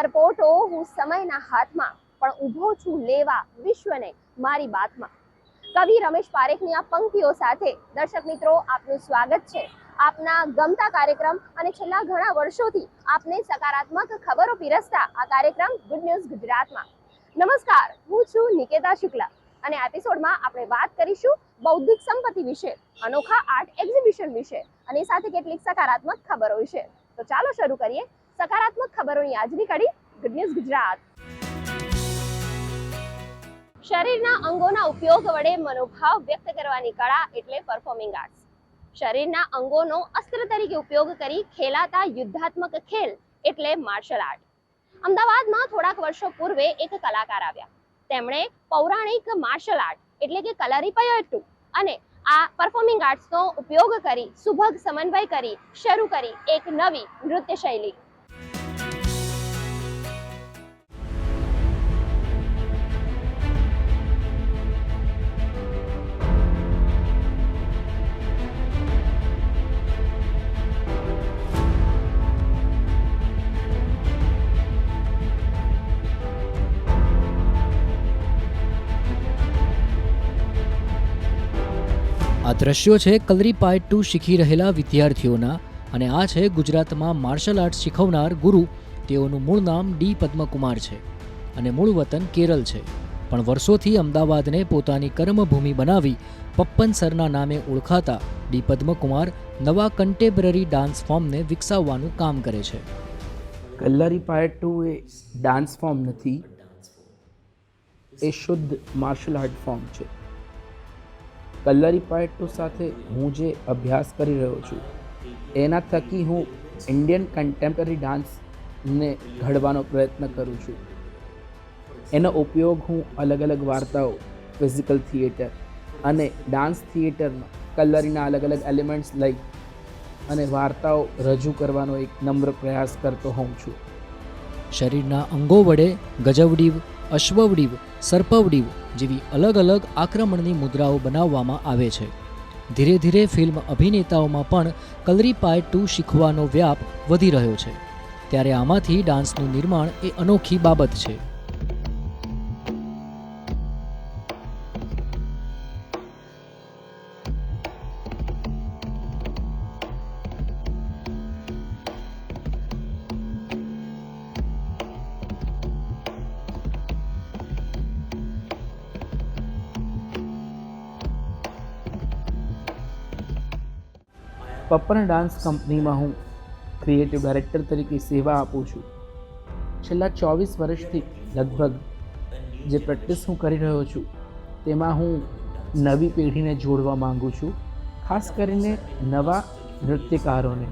પરપોટો હું સમયના હાથમાં પણ ઊભો છું લેવા વિશ્વને મારી બાતમાં. કવિ રમેશ પારેખની આ પંક્તિઓ સાથે દર્શક મિત્રો આપનું સ્વાગત છે. આપના ગમતા કાર્યક્રમ અને છેલ્લા ઘણા વર્ષોથી આપને સકારાત્મક ખબરો પીરસતા આ કાર્યક્રમ ગુડ ન્યૂઝ ગુજરાતમાં. નમસ્કાર, હું છું નિકેતા શુક્લા અને એપિસોડમાં આપણે વાત કરીશું બૌદ્ધિક સંપત્તિ વિશે, અનોખા આર્ટ એક્ઝિબિશન વિશે અને સાથે કેટલીક સકારાત્મક ખબરો વિશે. તો ચાલો શરૂ કરીએ. સકારાત્મક ખબરોની આજની કડી ગુડ ન્યૂઝ ગુજરાત શરીરના અંગોના ઉપયોગ વડે મનોભાવ વ્યક્ત કરવાની કળા એટલે પરફોર્મિંગ આર્ટ્સ શરીરના અંગોનો અસ્ત્ર તરીકે ઉપયોગ કરી ખેલાતા યુદ્ધાત્મક ખેલ એટલે માર્શલ આર્ટ અમદાવાદમાં થોડાક વર્ષો પૂર્વે એક કલાકાર આવ્યા. તેમણે પૌરાણિક માર્શલ આર્ટ એટલે કે કલારીપયટ્ટુ અને આ પરફોર્મિંગ આર્ટ્સનો ઉપયોગ કરી સુભગ સમન્વય કરી શરૂ કરી એક નવી નૃત્ય શૈલી આ દ્રશ્યો છે કલરીપાયટ ટુ શીખી રહેલા વિદ્યાર્થીઓના અને આ છે ગુજરાતમાં માર્શલ આર્ટ શીખવનાર ગુરુ. તેઓનું મૂળ નામ ડી પદ્મકુમાર છે અને મૂળ વતન કેરળ છે. પણ વર્ષોથી અમદાવાદને પોતાની કર્મભૂમિ બનાવી પપ્પન સરના નામે ઓળખાતા ડી પદ્મકુમાર નવા કન્ટેમ્પરરી ડાન્સ ફોર્મને વિકસાવવાનું કામ કરે છે. કલ્લારી ટુ એ ડાન્સ ફોર્મ નથી. એ શુદ્ધ માર્શલ આર્ટ ફોર્મ છે. કલ્લારી પાયટ્ટુ સાથે હું જે અભ્યાસ કરી રહ્યો છું, એના થકી હું ઇન્ડિયન કન્ટેમ્પરરી ડાન્સને ઘડવાનો પ્રયત્ન કરું છું. એનો ઉપયોગ હું અલગ અલગ વાર્તાઓ ફિઝિકલ થિયેટર અને ડાન્સ થિયેટરમાં કલરીના અલગ અલગ એલિમેન્ટ્સ લઈ અને વાર્તાઓ રજૂ કરવાનો એક નમ્ર પ્રયાસ કરતો હોઉં છું. શરીરના અંગો વડે ગજવડીવ અશ્વવડીવ, સર્પવડીવ જેવી અલગ અલગ આક્રમણની મુદ્રાઓ બનાવવામાં આવે છે. ધીરે ધીરે ફિલ્મ અભિનેતાઓમાં પણ કલરીપાય ટુ શીખવાનો વ્યાપ વધી રહ્યો છે. ત્યારે આમાંથી ડાન્સનું નિર્માણ એ અનોખી બાબત છે. પપ્પન ડાન્સ કંપનીમાં હું ક્રિએટિવ ડાયરેક્ટર તરીકે સેવા આપું છું. છેલ્લા ચોવીસ વર્ષથી લગભગ જે પ્રેક્ટિસ હું કરી રહ્યો છું, તેમાં હું નવી પેઢીને જોડવા માગું છું. ખાસ કરીને નવા નૃત્યકારોને,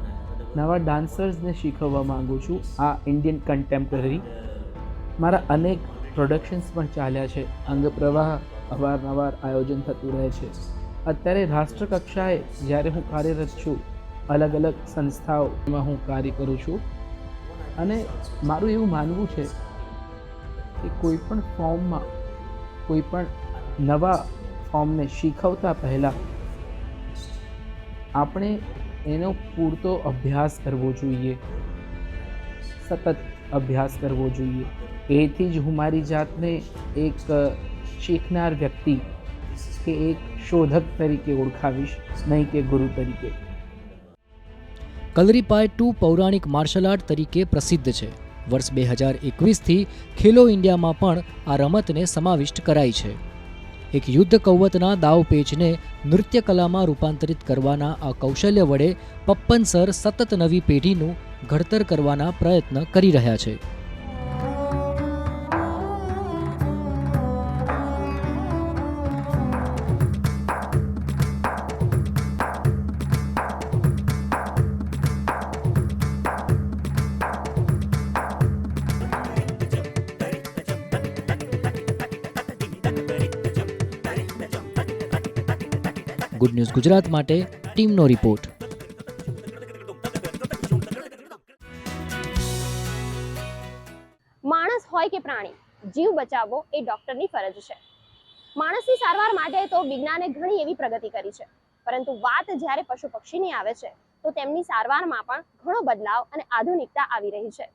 નવા ડાન્સર્સને શીખવવા માગું છું. આ ઇન્ડિયન કન્ટેમ્પરરી મારા અનેક પ્રોડક્શન્સ પણ ચાલ્યા છે. અંગ પ્રવાહ અવારનવાર આયોજન થતું રહે છે. અત્યારે રાષ્ટ્ર કક્ષાએ જ્યારે હું કાર્યરત છું, અલગ અલગ સંસ્થાઓમાં હું કાર્ય કરું છું. અને મારું એવું માનવું છે કે કોઈ પણ ફોર્મમાં, કોઈ પણ નવા ફોર્મને શીખવતા પહેલાં આપણે એનો પૂરતો અભ્યાસ કરવો જોઈએ. સતત અભ્યાસ કરવો જોઈએ. એથી જ હું મારી જાતને એક શીખનાર વ્યક્તિ કે એક શોધક તરીકે ઓળખાવીશ નહીં કે ગુરુ તરીકે. કલરીપાય ટુ પૌરાણિક માર્શલ આર્ટ તરીકે પ્રસિદ્ધ છે. વર્ષ બે હજાર એકવીસથી ખેલો ઇન્ડિયામાં પણ આ રમતને સમાવિષ્ટ કરાઈ છે. એક યુદ્ધ કૌવતના દાવપેચને નૃત્ય કલામાં રૂપાંતરિત કરવાના આ કૌશલ્ય વડે પપ્પન સર સતત નવી પેઢીનું ઘડતર કરવાના પ્રયત્ન કરી રહ્યા છે. ગુડ ન્યૂઝ ગુજરાત માટે ટીમનો રિપોર્ટ. માણસ હોય કે પ્રાણી, જીવ બચાવવો એ ડોક્ટરની ફરજ છે. માણસની સારવાર માટે તો વિજ્ઞાને ઘણી એવી પ્રગતિ કરી છે. પરંતુ વાત જ્યારે પશુ પક્ષીની આવે છે, તો તેમની સારવારમાં પણ ઘણો બદલાવ અને આધુનિકતા આવી રહી છે.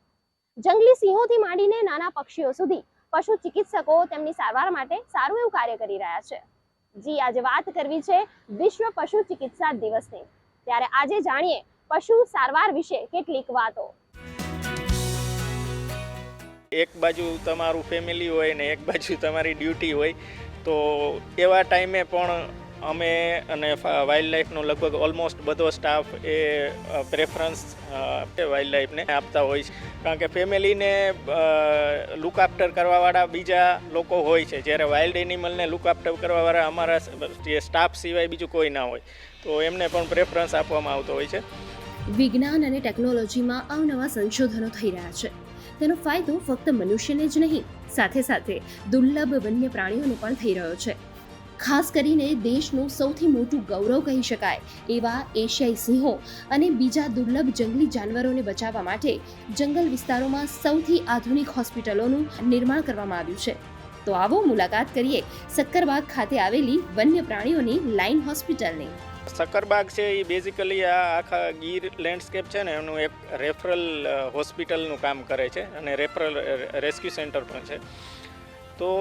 જંગલી સિંહોથી માંડીને નાના પક્ષીઓ સુધી પશુ ચિકિત્સકો તેમની સારવાર માટે સારું એવું કાર્ય કરી રહ્યા છે. જી, આજે વાત કરવી છે વિશ્વ પશુ ચિકિત્સા દિવસની. ત્યારે આજે જાણીએ પશુ સારવાર વિશે કેટલીક વાતો. એક બાજુ તમારું ફેમિલી હોય ને એક બાજુ તમારી ડ્યુટી હોય, તો એવા ટાઈમે પણ અમે અને વાઇલ્ડ લાઈફનો લગભગ ઓલમોસ્ટ બધો સ્ટાફ એ પ્રેફરન્સ વાઇલ્ડ લાઈફને આપતા હોય છે. કારણ કે ફેમિલીને લુક આફ્ટર કરવાવાળા બીજા લોકો હોય છે. જ્યારે વાઇલ્ડ એનિમલને લુક આફ્ટર કરવાવાળા અમારા જે સ્ટાફ સિવાય બીજું કોઈ ના હોય. તો એમને પણ પ્રેફરન્સ આપવામાં આવતો હોય છે. વિજ્ઞાન અને ટેકનોલોજીમાં અવનવા સંશોધનો થઈ રહ્યા છે. તેનો ફાયદો ફક્ત મનુષ્યને જ નહીં, સાથે સાથે દુર્લભ વન્ય પ્રાણીઓને પણ થઈ રહ્યો છે. ખાસ કરીને દેશનું સૌથી મોટું ગૌરવ કહી શકાય એવા એશિયાઈ સિંહો અને બીજા દુર્લભ જંગલી જાનવરોને બચાવવા માટે જંગલ વિસ્તારોમાં સૌથી આધુનિક હોસ્પિટલોનું નિર્માણ કરવામાં આવ્યું છે. તો આવો મુલાકાત કરીએ સક્કરબાગ ખાતે આવેલી વન્ય પ્રાણીઓની લાઇન હોસ્પિટલની. સક્કરબાગ છે એ બેઝિકલી આ આખા ગીર લેન્ડસ્કેપ છે ને એનું એક રેફરલ હોસ્પિટલનું કામ કરે છે અને રેફરલ રેસ્ક્યુ સેન્ટર પણ છે. તો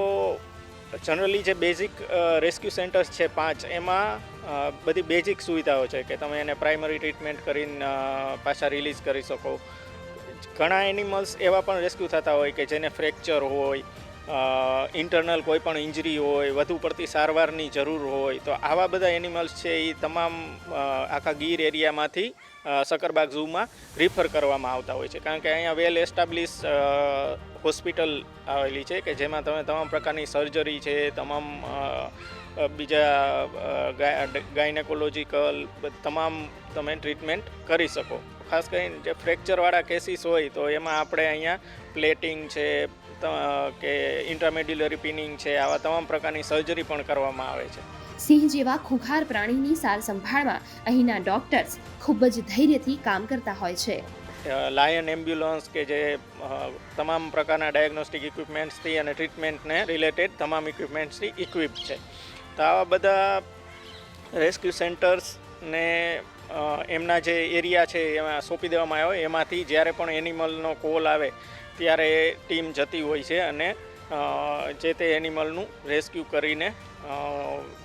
જનરલી જે બેઝિક રેસ્ક્યુ સેન્ટર્સ છે પાંચ, એમાં બધી બેઝિક સુવિધાઓ છે કે તમે એને પ્રાઇમરી ટ્રીટમેન્ટ કરીને પાછા રિલીઝ કરી શકો. ઘણા એનિમલ્સ એવા પણ રેસ્ક્યુ થતા હોય કે જેને ફ્રેક્ચર હોય ઇન્ટરનલ કોઈ પણ ઇન્જરી હોય, વધુ પડતી સારવારની જરૂર હોય, તો આવા બધા એનિમલ્સ છે એ તમામ આખા ગીર એરિયામાંથી સકરબાગ ઝૂમાં રિફર કરવામાં આવતા હોય છે. કારણ કે અહીંયા વેલ એસ્ટાબ્લિશ હોસ્પિટલ આવેલી છે કે જેમાં તમે તમામ પ્રકારની સર્જરી છે, તમામ બીજા ગાયનેકોલોજીકલ તમામ તમે ટ્રીટમેન્ટ કરી શકો. ખાસ કરીને જે ફ્રેક્ચરવાળા કેસીસ હોય તો એમાં આપણે અહીંયા પ્લેટિંગ છે કે ઇન્ટરમેડ્યુલરી પિનિંગ છે, આવા તમામ પ્રકારની સર્જરી પણ કરવામાં આવે છે. સિંહ જેવા ખુખાર પ્રાણીની સાર સંભાળમાં અહીંના ડોક્ટર્સ ખૂબ જ ધૈર્યથી કામ કરતા હોય છે. લાયન એમ્બ્યુલન્સ કે જે તમામ પ્રકારના ડાયગ્નોસ્ટિક ઇક્વિપમેન્ટ્સથી અને ટ્રીટમેન્ટને રિલેટેડ તમામ ઇક્વિપમેન્ટ્સથી ઇક્વિપ છે. તો આવા બધા રેસ્ક્યુ સેન્ટર્સ ને એમના જે એરિયા છે, એમાં સોંપી દેવામાં આવ્યો. એમાંથી જ્યારે પણ એનિમલનો કોલ આવે, ત્યારે ટીમ જતી હોય છે અને જે તે એનિમલનું રેસ્ક્યુ કરીને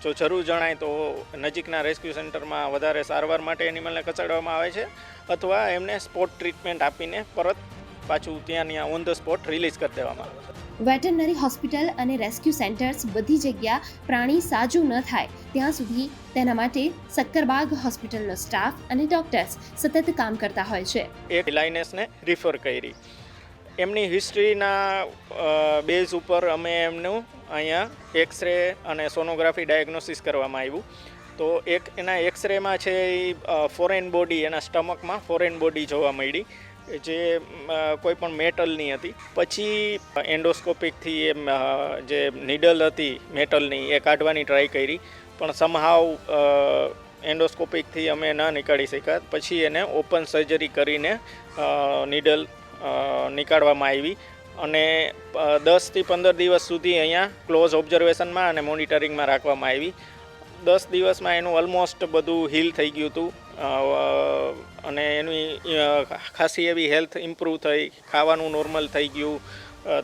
જો જરૂર જણાય તો નજીકના રેસ્ક્યુ સેન્ટરમાં વધારે સારવાર માટે એનિમલને ખસેડવામાં આવે છે અથવા એમને સ્પોટ ટ્રીટમેન્ટ આપીને પરત પાછું ત્યાં ત્યાં ઓન ધ સ્પોટ રિલીઝ કરી દેવામાં આવે છે. વેટરનરી હોસ્પિટલ અને રેસ્ક્યુ સેન્ટર્સ બધી જગ્યા પ્રાણી સાજું ન થાય. ત્યાં સુધી તેના માટે સક્કરબાગ હોસ્પિટલનો સ્ટાફ અને ડોક્ટર્સ સતત કામ કરતા હોય છે. એક લાઇનેસને રિફર કરી. એમની હિસ્ટ્રીના બેઝ ઉપર અમે એમનું અહીંયા એક્સરે અને સોનોગ્રાફી ડાયગ્નોસિસ કરવામાં આવ્યું. તો એક એના એક્સરેમાં છે એ ફોરેન બોડી એના સ્ટમકમાં ફોરેન બોડી જોવા મળી. જે કોઈ પણ મેટલની હતી. પછી એન્ડોસ્કોપિકથી એમ જે નીડલ હતી મેટલની એ કાઢવાની ટ્રાય કરી. પણ સમહાવ એન્ડોસ્કોપિકથી અમે ન નીકાળી શક્યા. પછી એને ઓપન સર્જરી કરીને નીડલ નીકાળવામાં આવી. અને દસથી પંદર દિવસ સુધી અહીંયા ક્લોઝ ઓબ્ઝર્વેશનમાં અને મોનિટરિંગમાં રાખવામાં આવી. દસ દિવસમાં એનું ઓલમોસ્ટ બધું હીલ થઈ ગયું હતું. અને એની ખાસી એવી હેલ્થ ઇમ્પ્રૂવ થઈ ખાવાનું નોર્મલ થઈ ગયું.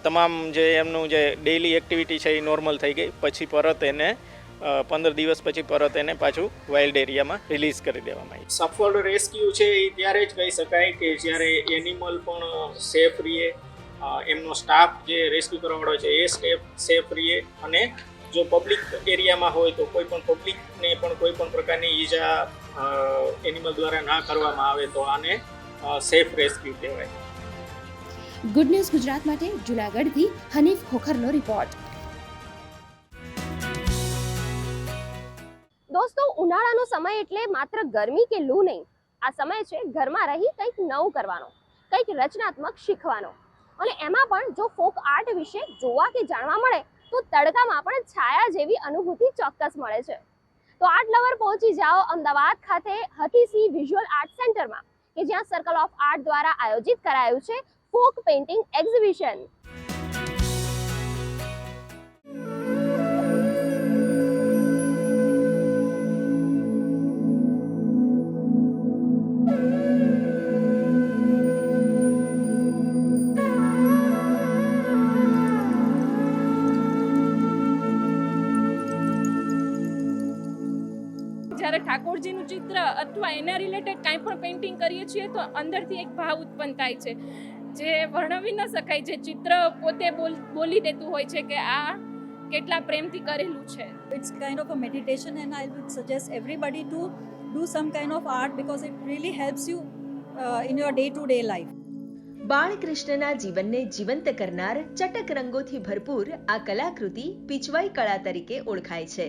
તમામ જે એમનું જે ડેઇલી એક્ટિવિટી છે એ નોર્મલ થઈ ગઈ. પછી પરત એને પંદર દિવસ પછી પરત એને પાછું વાઇલ્ડ એરિયામાં રિલીઝ કરી દેવામાં આવી. સફળ રેસ્ક્યુ છે એ ત્યારે જ કહી શકાય કે જ્યારે એનિમલ પણ સેફ રહીએ અ, એમનો સ્ટાફ જે રેસ્ક્યુ કરવાવાળો છે એ સ્ટેપ સેફ રહીએ અને જો પબ્લિક એરિયામાં હોય તો કોઈ પણ પબ્લિકને પણ કોઈ પણ પ્રકારની ઈજા એનિમલ દ્વારા ના કરવામાં આવે તો આને સેફ રેસ્ક્યુ કહેવાય. ગુડ ન્યૂઝ ગુજરાત માટે જુનાગઢથી હનીફ ખોખરનો રિપોર્ટ દોસ્તો ઉનાળાનો સમય એટલે માત્ર ગરમી કે લૂ નહીં. આ સમય છે ઘરમાં રહી કંઈક નવું કરવાનો કંઈક રચનાત્મક શીખવાનો. અને એમાં પણ જો ફોક આર્ટ વિશે જોવા કે જાણવા મળે, તો તડકામાં પણ છાયા જેવી અનુભૂતિ ચોક્કસ મળે છે. તો આર્ટ લવર પહોંચી જાઓ અમદાવાદ ખાતે હતીસી વિઝ્યુઅલ આર્ટ સેન્ટરમાં કે જ્યાં સર્કલ ઓફ આર્ટ દ્વારા આયોજિત કરાયું છે ફોક પેઇન્ટિંગ એક્ઝિબિશન અથવા એના રિલેટેડ કાંઈ પણ પેઇન્ટિંગ કરીએ છીએ તો અંદરથી એક ભાવ ઉત્પન્ન થાય છે. જે વર્ણવી ન શકાય જે ચિત્ર પોતે બોલ બોલી દેતું હોય છે કે આ કેટલા પ્રેમથી કરેલું છે. It's kind of a meditation and I would suggest everybody to do some kind of art because it really helps you in your day to day life બાળકૃષ્ણના જીવનને જીવંત કરનાર ચટક રંગોથી ભરપૂર આ કલાકૃતિ પિચવાઈ કળા તરીકે ઓળખાય છે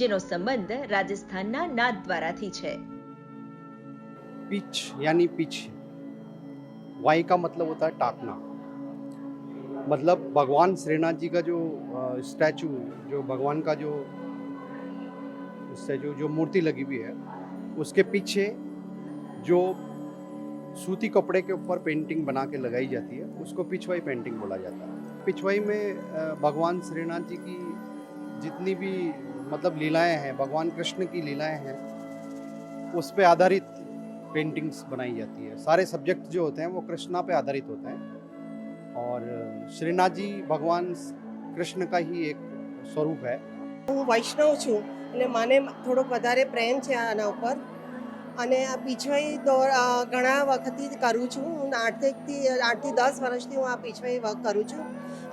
જેનો સંબંધ રાજસ્થાનના નાદ દ્વારાથી છે. पिच यानी पिच। वाई का मतलब होता है टाकना मतलब भगवान श्रीनाथ जी का जो स्टैचू, जो भगवान का जो, स्टैचू, जो मूर्ति लगी हुई है, उसके पीछे जो सूती कपड़े के ऊपर पेंटिंग बना के लगाई जाती है, उसको पिछवाई पेंटिंग बोला जाता है। पिछवाई में भगवान श्रीनाथ जी की जितनी भी मतलब लीलाएँ हैं, भगवान कृष्ण की लीलाएँ हैं, उस पर आधारित पेंटिंग्स बनाई जाती है सारे सब्जेक्ट जो होते हैं वो कृष्णा पे आधारित होते हैं और श्रीनाथ जी भगवान कृष्ण का ही एक स्वरूप है હું વૈષ્ણવ છું એટલે મને થોડોક વધારે પ્રેમ છે આના ઉપર અને આ પીછવાઈ દોર અ, ઘણા વખતથી કરું છું હું આઠથી આઠથી દસ વર્ષથી હું આ પીછવાઈ વર્ક કરું છું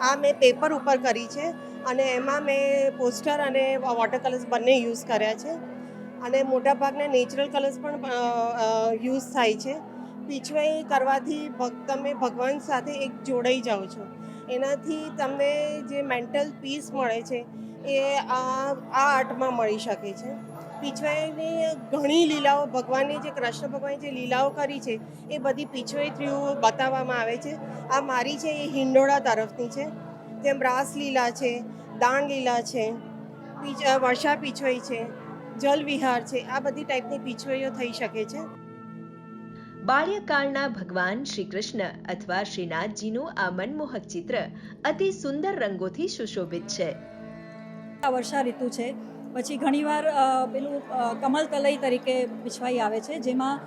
આ મેં પેપર ઉપર કરી છે અને એમાં મેં પોસ્ટર અને વોટર કલર્સ બંને યુઝ કર્યા છે અને મોટાભાગના નેચરલ કલર્સ પણ યુઝ થાય છે. પીછવાઈ કરવાથી તમે ભગવાન સાથે એક જોડાઈ જાઓ છો. એનાથી તમને જે મેન્ટલ પીસ મળે છે, એ આ આ આર્ટમાં મળી શકે છે. પીછવાઈની ઘણી લીલાઓ, ભગવાનની જે કૃષ્ણ ભગવાનની જે લીલાઓ કરી છે, એ બધી પીછવાઈ થ્રુ બતાવવામાં આવે છે. આ મારી છે, એ હિંડોળા તરફની છે. જેમ રાસલીલા છે દાણ લીલા છે વર્ષા પીછવાઈ છે. જલ વિહાર છે. આ બધી ટાઈપની પીછવાઈઓ થઈ શકે છે. બાલ્યકાળના ભગવાન શ્રી કૃષ્ણ અથવા શ્રીનાથજીનું આ મનમોહક ચિત્ર અતિ સુંદર રંગોથી સુશોભિત છે. આ વર્ષા ઋતુ છે. પછી ઘણીવાર પેલું કમલ તલઈ તરીકે પીછવાઈ આવે છે જેમાં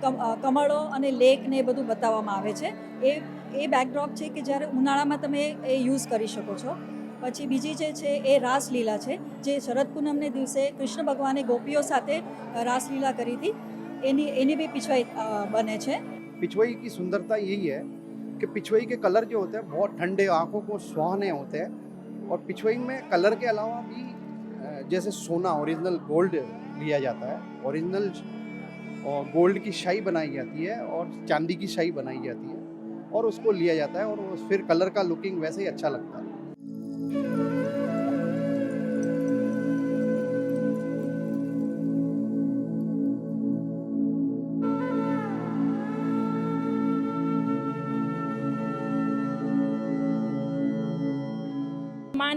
કમ- કમળો અને લેક ને બધું બતાવવામાં આવે છે. એ એ બેકડ્રોપ છે કે જ્યારે ઉનાળામાં તમે એ યુઝ કરી શકો છો. પછી બીજી જે છે એ રાસલીલા છે જે શરદ પૂનમને દિવસે કૃષ્ણ ભગવાને ગોપીઓ સાથે અ, રાસલીલા કરી હતી એની એની બી પીછવાઈ અ, બને છે पिछवई की सुंदरता यही है कि पिछवई के कलर जो होते हैं बहुत ठंडे आंखों को सुहाने होते हैं और पिछवई में कलर के अलावा भी अ, जैसे सोना ओरिजिनल गोल्ड लिया जाता है ओरिजिनल और गोल्ड की शाही बनाई जाती है और चांदी की शाही बनाई जाती है और उसको लिया जाता है और वो फिर कलर का लुकिंग वैसे ही अच्छा लगता है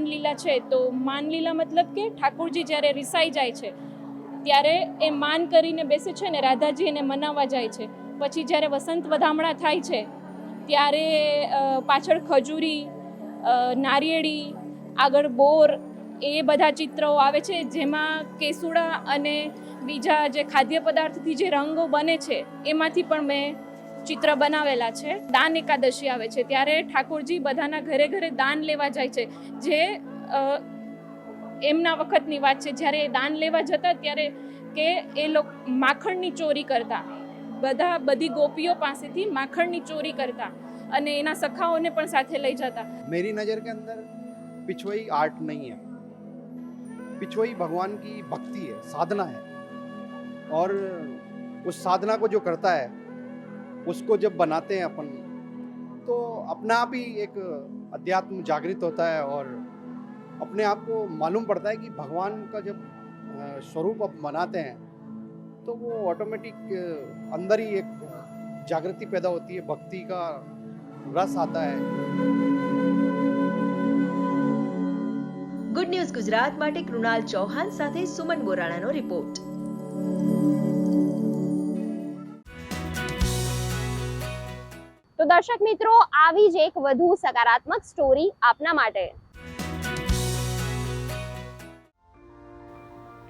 માનલીલા છે, તો માનલીલા મતલબ કે ઠાકોરજી જ્યારે રિસાઈ જાય છે, ત્યારે એ માન કરીને બેસે છે ને રાધાજી એને મનાવવા જાય છે. પછી જ્યારે વસંત વધામણા થાય છે, ત્યારે પાછળ ખજૂરી નારિયેળી, આગળ બોર, એ બધા ચિત્રો આવે છે, જેમાં કેસુડા અને બીજા જે ખાદ્ય પદાર્થથી જે રંગો બને છે, એમાંથી પણ મેં ચિત્ર બનાવેલા છે દાન એકાદશી આવે છે ત્યારે ઠાકોરજી બધાના ઘરે ઘરે દાન લેવા જાય છે જે અ, એમના વખતની વાત છે જ્યારે એ દાન લેવા જતા ત્યારે કે એ લોકો માખણની ચોરી કરતા બધા બધી ગોપીઓ પાસેથી માખણની ચોરી કરતા અને એના સખાઓને પણ સાથે લઈ જતા मेरी नज़र के अंदर पिछवई आर्ट नहीं है पिछवई भगवान की भक्ति है साधना है और उस साधना को जो करता है उसको जब बनाते हैं अपन तो अपना आप ही एक अध्यात्म जागृत होता है और अपने आप को मालूम पड़ता है कि भगवान का जब अ, स्वरूप अब बनाते हैं तो वो ऑटोमेटिक अंदर ही एक जागृति पैदा होती है भक्ति का रस आता है ગુડ ન્યૂઝ ગુજરાત માટે કૃણાલ ચૌહાણ સાથે સુમન બોરાણાનો રિપોર્ટ તો દર્શક મિત્રો, આવી જ એક વધુ સકારાત્મક સ્ટોરી આપના માટે.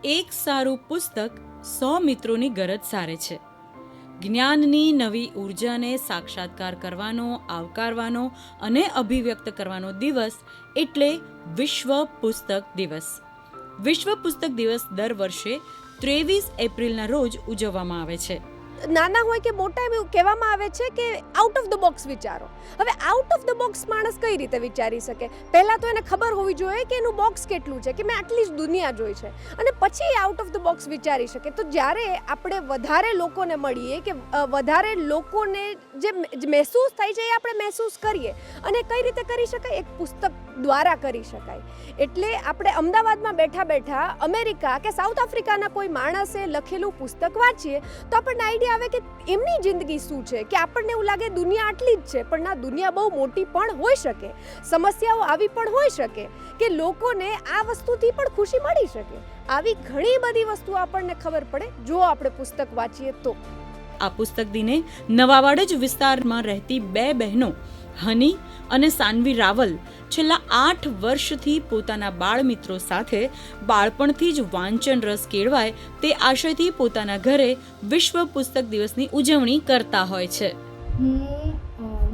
એક સારું પુસ્તક સો મિત્રોની ગરજ સારે છે. જ્ઞાનની નવી ઉર્જાને સાક્ષાત્કાર કરવાનો, આવકારવાનો અને અભિવ્યક્ત કરવાનો દિવસ એટલે વિશ્વ પુસ્તક દિવસ. વિશ્વ પુસ્તક દિવસ દર વર્ષે ત્રેવીસ એપ્રિલના રોજ ઉજવવામાં આવે છે. નાના હોય કે મોટા એવું કહેવામાં આવે છે કે આઉટ ઓફ ધ બોક્સ વિચારો. હવે આઉટ ઓફ ધ બોક્સ માણસ કઈ રીતે વિચારી શકે? પહેલાં તો એને ખબર હોવી જોઈએ કે એનું બોક્સ કેટલું છે, કે મેં આટલી જ દુનિયા જોઈ છે. અને પછી આઉટ ઓફ ધ બોક્સ વિચારી શકે. તો જ્યારે આપણે વધારે લોકોને મળીએ કે વધારે લોકોને જે મહેસૂસ થાય છે એ આપણે મહેસૂસ કરીએ. અને કઈ રીતે કરી શકાય? એક પુસ્તક દ્વારા કરી શકાય. એટલે આપણે અમદાવાદમાં બેઠા બેઠા અમેરિકા કે સાઉથ આફ્રિકાના કોઈ માણસે લખેલું પુસ્તક વાંચીએ, તો આપણને આઈડિયા આવે કે એમની જિંદગી શું છે? કે આપણને એવું લાગે દુનિયા આટલી જ છે, પણ ના, દુનિયા બહુ મોટી પણ હોઈ શકે. સમસ્યાઓ આવી પણ હોઈ શકે. કે લોકોને આ વસ્તુથી પણ ખુશી મળી શકે. આવી ઘણી બધી વસ્તુઓ આપણને ખબર પડે. જો આપણે પુસ્તક વાંચીએ તો. આ પુસ્તક દિને નવાવાડજ વિસ્તારમાં રહેતી બે બહેનો હની અને સાનવી રાવલ છેલ્લા આઠ વર્ષથી પોતાના બાળ મિત્રો સાથે બાળપણથી જ વાંચન રસ કેળવાય તે આશયથી પોતાના ઘરે વિશ્વ પુસ્તક દિવસની ઉજવણી કરતા હોય છે. હું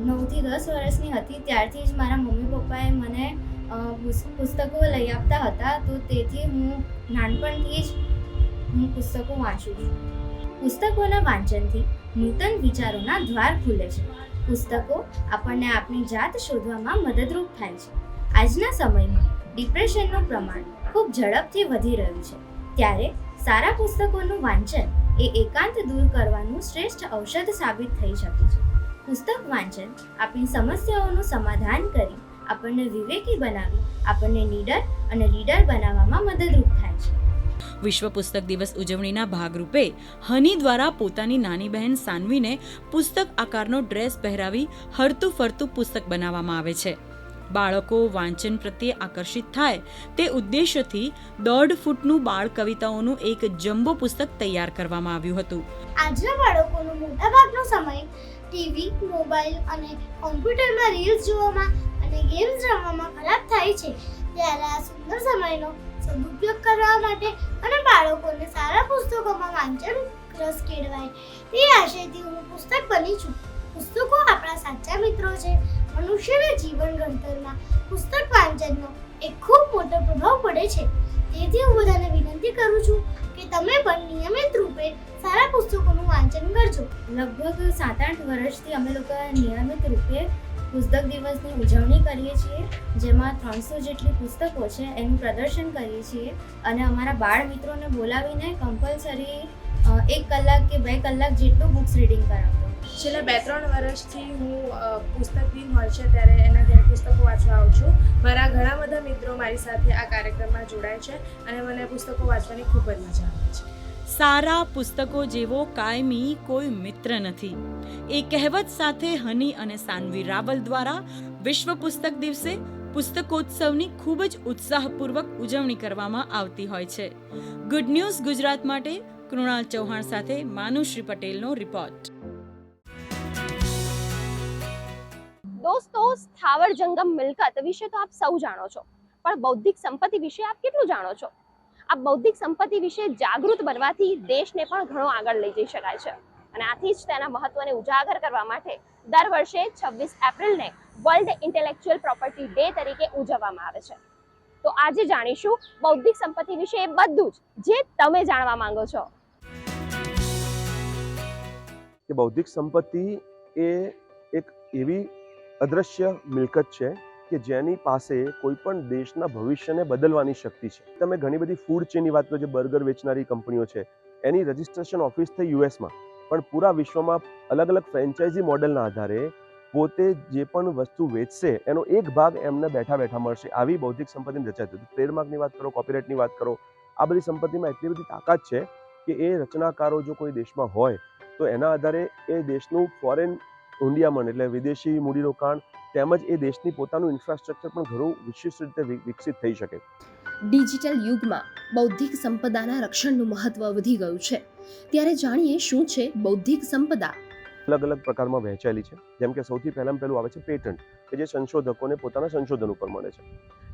નવથી દસ વર્ષની હતી ત્યારથી જ મારા મમ્મી પપ્પાએ મને પુસ્તકો લઈ આપતા હતા તો તેથી હું નાનપણથી જ હું પુસ્તકો વાંચું છું. પુસ્તકોના વાંચનથી નૂતન વિચારોના દ્વાર ખુલે છે. પુસ્તકો આપણને આપણી જાત શોધવામાં મદદરૂપ થાય છે. આજના સમયમાં ડિપ્રેશનનું પ્રમાણ ખૂબ ઝડપથી વધી રહ્યું છે. ત્યારે સારા પુસ્તકોનું વાંચન એ એકાંત દૂર કરવાનું શ્રેષ્ઠ ઔષધ સાબિત થઈ શકે છે. પુસ્તક વાંચન આપણી સમસ્યાઓનું સમાધાન કરી આપણને વિવેકી બનાવી આપણને નીડર અને લીડર બનાવવામાં મદદરૂપ થાય છે. વિશ્વ પુસ્તક દિવસ ઉજવણીના ભાગરૂપે હની દ્વારા પોતાની નાની બહેન સાનવીને પુસ્તક આકારનો ડ્રેસ પહેરાવી હરતું ફરતું પુસ્તક બનાવવામાં આવે છે. બાળકો વાંચન પ્રત્યે આકર્ષિત થાય તે ઉદ્દેશ્યથી દોઢ ફૂટનું બાળ કવિતાઓનું એક જમ્બો પુસ્તક તૈયાર કરવામાં આવ્યું હતું. આજના બાળકોનો મોટાભાગનો સમય ટીવી, મોબાઈલ અને કોમ્પ્યુટરમાં રીલ્સ જોવામાં અને ગેમ્સ રમવામાં ખરાબ થાય છે. ત્યારે આ સુંદર સમયનો સદુપયોગ કરવા માટે અને બાળકોને સારા પુસ્તકોમાં વાંચન રસ કેળવાય. તે આશયથી હું પુસ્તક બની છું. પુસ્તકો આપણા સાચા મિત્રો છે. મનુષ્યના જીવન ઘડતરમાં પુસ્તક વાંચનનો એક ખૂબ મોટો પ્રભાવ પડે છે. તેથી હું બધાને વિનંતી કરું છું કે તમે પણ નિયમિત રૂપે સારા પુસ્તકોનું વાંચન કરજો. લગભગ સાત આઠ વર્ષથી અમે લોકો નિયમિત રૂપે પુસ્તક દિવસની ઉજવણી કરીએ છીએ, જેમાં ત્રણસો જેટલી પુસ્તકો છે એનું પ્રદર્શન કરીએ છીએ. અને અમારા બાળ મિત્રોને બોલાવીને કમ્પલસરી એક કલાક કે બે કલાક જેટલું બુક્સ રીડિંગ કરાવતો છેલ્લા બે ત્રણ વર્ષથી હું પુસ્તક દિન હોય છે ત્યારે એના ઘરે પુસ્તકો વાંચવા આવું છું. મારા ઘણા બધા મિત્રો મારી સાથે આ કાર્યક્રમમાં જોડાય છે અને મને પુસ્તકો વાંચવાની ખૂબ જ મજા આવે છે. સારા પુસ્તકો જેવો કાયમી કોઈ મિત્ર નથી. એ કહેવત સાથે હની અને સાનવી રાવલ દ્વારા વિશ્વ પુસ્તક દિવસે પુસ્તકોત્સવની ખૂબ જ ઉત્સાહપૂર્વક ઉજવણી કરવામાં આવતી હોય છે. ગુડ ન્યૂઝ ગુજરાત માટે કૃણાલ ચૌહાણ સાથે માનુશ્રી પટેલનો રિપોર્ટ દોસ્તો, સ્થાવર જંગમ મિલકત વિશે તો આપ સૌ જાણો છો. પણ બૌદ્ધિક સંપત્તિ વિશે આપ કેટલું જાણો છો? આ બૌદ્ધિક સંપત્તિ વિશે જાગૃત બનવાથી દેશને પણ ઘણો આગળ લઈ જઈ શકાય છે. અને આથી જ તેના મહત્વને ઉજાગર કરવા માટે દર વર્ષે છવ્વીસ એપ્રિલને વર્લ્ડ ઇન્ટેલેક્ચ્યુઅલ પ્રોપર્ટી ડે તરીકે ઉજવવામાં આવે છે. તો આજે જાણીશું બૌદ્ધિક સંપત્તિ વિશે એ બધું જ જે તમે જાણવા માંગો છો. કે બૌદ્ધિક સંપત્તિ એ એક એવી અદ્રશ્ય મિલકત છે કે જેની પાસે કોઈ પણ દેશના ભવિષ્યને બદલવાની શક્તિ છે. તમે ઘણી બધી ફૂડ ચેનની વાત કરો જે બર્ગર વેચનારી કંપનીઓ છે, એની રજિસ્ટ્રેશન ઓફિસ થઈ યુએસમાં પણ પૂરા વિશ્વમાં અલગ અલગ ફ્રેન્ચાઇઝી મોડેલના આધારે પોતે જે પણ વસ્તુ વેચશે, એનો એક ભાગ એમને બેઠા બેઠા મળશે. આવી બૌદ્ધિક સંપત્તિની રચના. થતી ટ્રેડમાર્કની વાત કરો કોપીરાઇટની વાત કરો, આ બધી સંપત્તિમાં એટલી બધી તાકાત છે કે એ રચનાકારો જો કોઈ દેશમાં હોય, તો એના આધારે એ દેશનું ફોરેન હુંડિયામણ એટલે વિદેશી મૂડીરોકાણ તેમજ એ દેશની પોતાનું ઇન્ફ્રાસ્ટ્રક્ચર પણ ઘણું વિશિષ્ટ રીતે વિકસિત થઈ શકે. ડિજિટલ યુગમાં બૌદ્ધિક સંપદાના રક્ષણનું મહત્વ વધી ગયું છે. ત્યારે જાણીએ શું છે બૌદ્ધિક સંપદા? અલગ અલગ પ્રકારમાં વહેંચાયેલી છે. જેમ કે સૌથી પહેલાં પહેલું આવે છે પેટન્ટ કે જે સંશોધકોને પોતાના સંશોધન ઉપર મળે છે.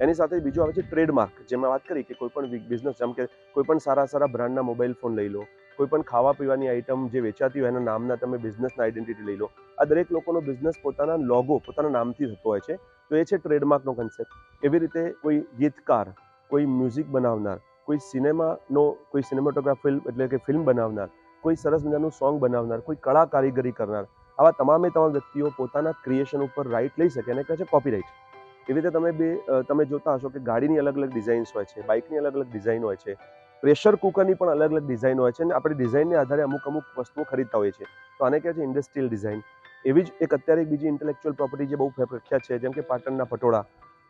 એની સાથે બીજું આવે છે ટ્રેડમાર્ક જેમાં વાત કરી કે કોઈ પણ બિઝનેસ જેમ કે કોઈ પણ સારા સારા બ્રાન્ડના મોબાઈલ ફોન લઈ લો કોઈ પણ ખાવા પીવાની આઇટમ જે વેચાતી હોય એના નામના તમે બિઝનેસના આઈડેન્ટિટી લઈ લો. આ દરેક લોકોનો બિઝનેસ પોતાના લોગો પોતાના નામથી થતો હોય છે. તો એ છે ટ્રેડમાર્કનો કન્સેપ્ટ એવી રીતે કોઈ ગીતકાર, કોઈ મ્યુઝિક બનાવનાર, કોઈ સિનેમાનો કોઈ સિનેમાટોગ્રાફ એટલે કે ફિલ્મ બનાવનાર, કોઈ સરસ મજાનું સોંગ બનાવનાર, કોઈ કળા કારીગરી કરનાર, આવા તમામે તમામ વ્યક્તિઓ પોતાના ક્રિએશન ઉપર રાઇટ લઈ શકે અને કહે છે કોપીરાઇટ એવી રીતે તમે બે તમે જોતા હશો કે ગાડીની અલગ અલગ ડિઝાઇન્સ હોય છે બાઇકની અલગ અલગ ડિઝાઇન હોય છે પ્રેશર કુકરની પણ અલગ અલગ ડિઝાઇન હોય છે અને આપણે ડિઝાઇનને આધારે અમુક અમુક વસ્તુઓ ખરીદતા હોઈએ છીએ. તો આને કહે છે ઇન્ડસ્ટ્રીયલ ડિઝાઇન. એવી જ એક અત્યારે બીજી ઇન્ટેલેક્ચુઅલ પ્રોપર્ટી જે બહુ પ્રખ્યાત છે, જેમ કે પાટણના પટોળા,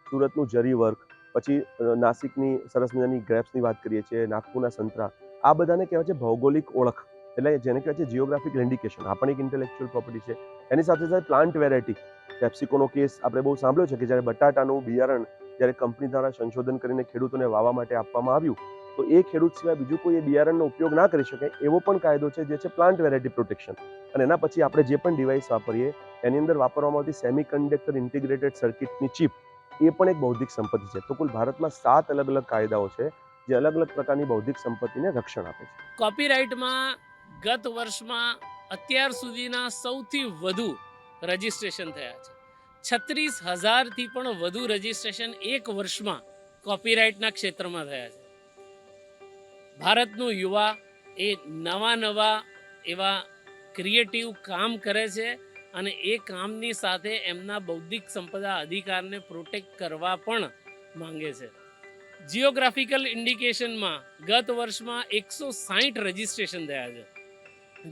સુરતનું જરી વર્ક, પછી નાસિકની સરસ મજાની ગ્રેપ્સની વાત કરીએ છીએ, નાગપુરના સંતરા. આ બધાને કહેવાય છે ભૌગોલિક ઓળખ. એટલે જેને કહેવાય છે જિયોગ્રાફિક ઇન્ડિકેશન આ પણ એક ઇન્ટેલેક્ચુઅલ પ્રોપર્ટી છે. એની સાથે સાથે પ્લાન્ટ વેરાયટી. પેપ્સિકોનો કેસ આપણે બહુ સાંભળ્યો છે કે જ્યારે બટાટાનું બિયારણ જ્યારે કંપની દ્વારા સંશોધન કરીને ખેડૂતોને વાવવા માટે આપવામાં આવ્યું તો એ ખેડૂત સિવાય બીજું કોઈ એ બિયારણનો ઉપયોગ ના કરી શકે એવો પણ કાયદો છે જે છે પ્લાન્ટ વેરાયટી પ્રોટેક્શન અને એના પછી આપણે જે પણ ડિવાઇસ વાપરીએ, એની અંદર વાપરવામાં આવતી સેમી કન્ડક્ટર ઇન્ટિગ્રેટેડ સર્કિટની ચિપ એ પણ એક બૌદ્ધિક સંપત્તિ છે. તો કુલ ભારતમાં સાત અલગ અલગ કાયદાઓ છે જે અલગ અલગ પ્રકારની બૌદ્ધિક સંપત્તિને રક્ષણ આપે છે. કોપીરાઇટમાં ગત વર્ષમાં અત્યાર સુધીના સૌથી વધુ રજિસ્ટ્રેશન થયા છે. છત્રીસ હજારથી પણ વધુ રજિસ્ટ્રેશન એક વર્ષમાં કોપીરાઇટના ક્ષેત્રમાં થયા છે. ભારતનું યુવા એ નવા નવા એવા ક્રિએટિવ કામ કરે છે અને એ કામની સાથે એમના બૌદ્ધિક સંપદા અધિકારને પ્રોટેક્ટ કરવા પણ માંગે છે. જિયોગ્રાફિકલ ઇન્ડિકેશનમાં ગત વર્ષમાં એકસો સાહીઠ રજિસ્ટ્રેશન થયા છે,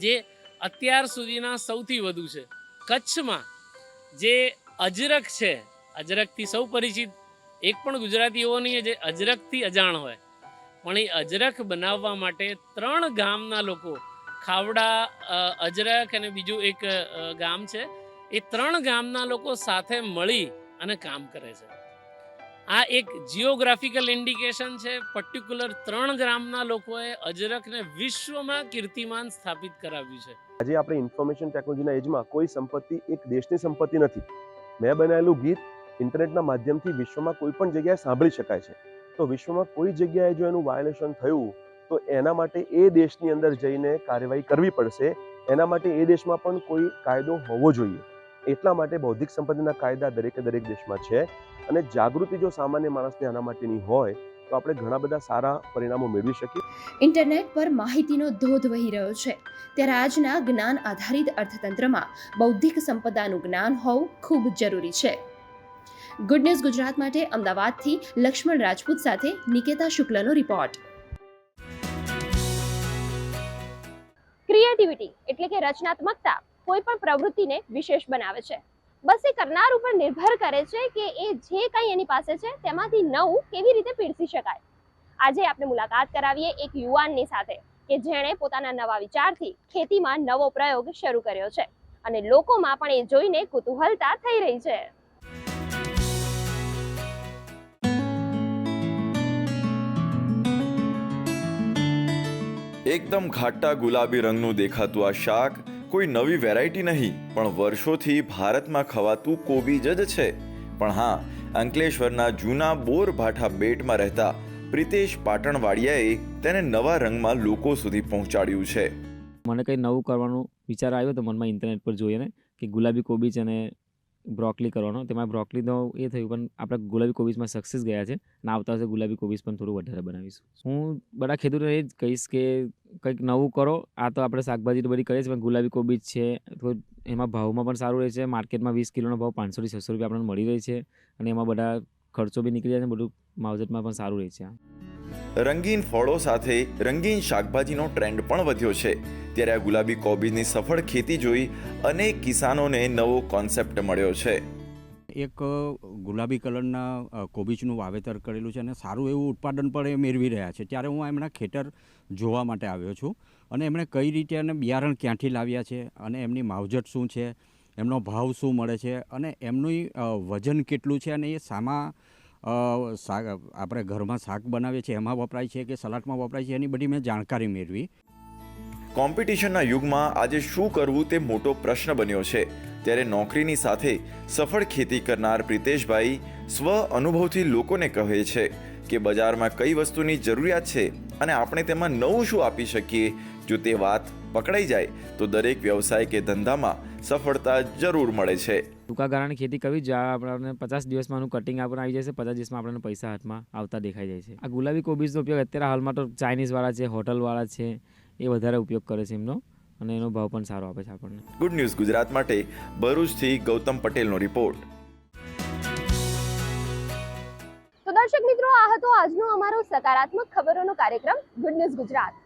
જે અત્યાર સુધીના સૌથી વધુ છે. કચ્છમાં જે અજરક છે અજરકથી સૌ પરિચિત, એક પણ ગુજરાતી એવો નહીં જે અજરકથી અજાણ હોય પણ એ અજરક બનાવવા માટે ત્રણ ગામના લોકો, ખાવડા અજરક અને બીજું એક ગામ છે, એ ત્રણ ગામના લોકો સાથે મળી અને કામ કરે છે. આ એક જિયોગ્રાફિકલ ઇન્ડિકેશન છે પર્ટિક્યુલર ત્રણ ગ્રામના લોકોએ અજરકને વિશ્વમાં કીર્તિમાન સ્થાપિત કરાવ્યું છે. આજે આપણે ઇન્ફોર્મેશન ટેકનોલોજીના એજમાં કોઈ સંપત્તિ, એક દેશની સંપત્તિ નથી. મેં બનાવેલું ગીત ઇન્ટરનેટના માધ્યમથી વિશ્વમાં કોઈ પણ જગ્યાએ સાંભળી શકાય છે. તો વિશ્વમાં કોઈ જગ્યાએ જો એનું વાયોલેશન થયું, તો એના માટે એ દેશની અંદર જઈને કાર્યવાહી કરવી પડશે. એના માટે એ દેશમાં પણ કોઈ કાયદો હોવો જોઈએ. એટલા માટે બૌદ્ધિક સંપત્તિના કાયદા દરેકે દરેક દેશમાં છે. અને જાગૃતિ જો સામાન્ય માણસને આના માટેની હોય, તો આપણે ઘણા બધા સારા પરિણામો મેળવી શકીએ. ઇન્ટરનેટ પર માહિતીનો ધોધ વહી રહ્યો છે. ત્યારે આજના જ્ઞાન આધારિત અર્થતંત્રમાં બૌદ્ધિક સંપદાનું જ્ઞાન હોવું ખૂબ જરૂરી છે. ગુડ ન્યૂઝ ગુજરાત માટે અમદાવાદથી લક્ષ્મણ રાજપૂત સાથે નિકેતા શુક્લનો રિપોર્ટ ક્રિએટિવિટી એટલે કે રચનાત્મકતા કોઈ પણ પ્રવૃત્તિને વિશેષ બનાવે છે. બસ એ કરનાર ઉપર નિર્ભર કરે છે કે એ જે કંઈ એની પાસે છે તેમાંથી નવું કેવી રીતે પીરસી શકાય. આજે આપણે મુલાકાત કરાવીએ એક યુવાનની સાથે કે જેણે પોતાના નવા વિચારથી ખેતીમાં નવો પ્રયોગ શરૂ કર્યો છે. અને લોકોમાં પણ એ જોઈને કુતૂહલતા થઈ રહી છે. એકદમ ઘાટા ગુલાબી રંગનું દેખાતું આ શાક કોઈ નવી વેરાયટી નહીં, પણ વર્ષોથી ભારતમાં ખવાતું કોબીજ જ છે. પણ હા, અંકલેશ્વરના જૂના બોરભાઠા બેટમાં રહેતા પ્રિતેશ પાટણવાડિયાએ તેને નવા રંગમાં લોકો સુધી પહોંચાડ્યું છે. મને કંઈ નવું કરવાનો વિચાર આવ્યો તો મનમાં ઇન્ટરનેટ પર જોઈએ ને, કે ગુલાબી કોબીજ અને બ્રોકલી કરવાનો. તેમાં બ્રોકલીનો એ થયું, પણ આપણે ગુલાબી કોબીજમાં સક્સેસ ગયા છે. અને આવતા વર્ષે ગુલાબી કોબીજ, પણ થોડું વધારે બનાવીશું. હું બધા ખેડૂતોને એ જ કહીશ કે કંઈક નવું કરો. આ તો આપણે શાકભાજી તો બધી કરીએ છીએ, પણ ગુલાબી કોબીજ છે, તો એમાં ભાવમાં પણ સારું રહે છે. માર્કેટમાં વીસ કિલોનો ભાવ પાંચસોથી છસો રૂપિયા આપણને મળી રહે છે. અને એમાં બધા ખર્ચો બી નીકળી જાય છે, બધું માવજતમાં પણ સારું રહે છે રંગીન ફળો સાથે રંગીન શાકભાજીનો ટ્રેન્ડ પણ વધ્યો છે. ત્યારે આ ગુલાબી કોબીજની સફળ ખેતી જોઈ અનેક કિસાનોને નવો કોન્સેપ્ટ મળ્યો છે. એક ગુલાબી કલરના કોબીજનું વાવેતર કરેલું છે અને સારું એવું ઉત્પાદન પણ એ મેળવી રહ્યા છે. ત્યારે હું એમના ખેતર જોવા માટે આવ્યો છું અને એમણે કઈ રીતે અને બિયારણ ક્યાંથી લાવ્યા છે અને એમની માવજત શું છે એમનો ભાવ શું મળે છે અને એમનું વજન કેટલું છે અને એ સામા શાક, આપણે ઘરમાં શાક બનાવીએ છીએ, એમાં વપરાય છે કે સલાડમાં વપરાય છે, એની બધી મેં જાણકારી મેળવી. કોમ્પિટિશનના યુગમાં આજે શું કરવું તે મોટો પ્રશ્ન બન્યો છે. ત્યારે નોકરીની સાથે સફળ ખેતી કરનાર પ્રિતેશભાઈ સ્વ અનુભવથી લોકોને કહે છે કે બજારમાં કઈ વસ્તુની જરૂરિયાત છે અને આપણે તેમાં નવું શું આપી શકીએ? જો તે વાત પકડાઈ જાય તો દરેક વ્યવસાય કે ધંધામાં સફળતા જરૂર મળે છે. ટૂંકા ગાળાની ખેતી કરવી જ્યાં આપણને પચાસ દિવસમાં આનું કટિંગ આપણને આવી જાય છે પચાસ દિવસમાં આપણને પૈસા હાથમાં આવતા દેખાઈ જાય છે. આ ગુલાબી કોબીજનો ઉપયોગ અત્યારે હાલમાં તો ચાઇનીઝવાળા છે હોટલવાળા છે એ વધારે ઉપયોગ કરે છે એમનો અને એનો ભાવ પણ સારો આપે છે આપણને. ગુડ ન્યૂઝ ગુજરાત માટે ભરૂચથી ગૌતમ પટેલનો રિપોર્ટ તો દર્શક મિત્રો આ હતો આજનો અમારો સકારાત્મક ખબરોનો કાર્યક્રમ ગુડ ન્યૂઝ ગુજરાત.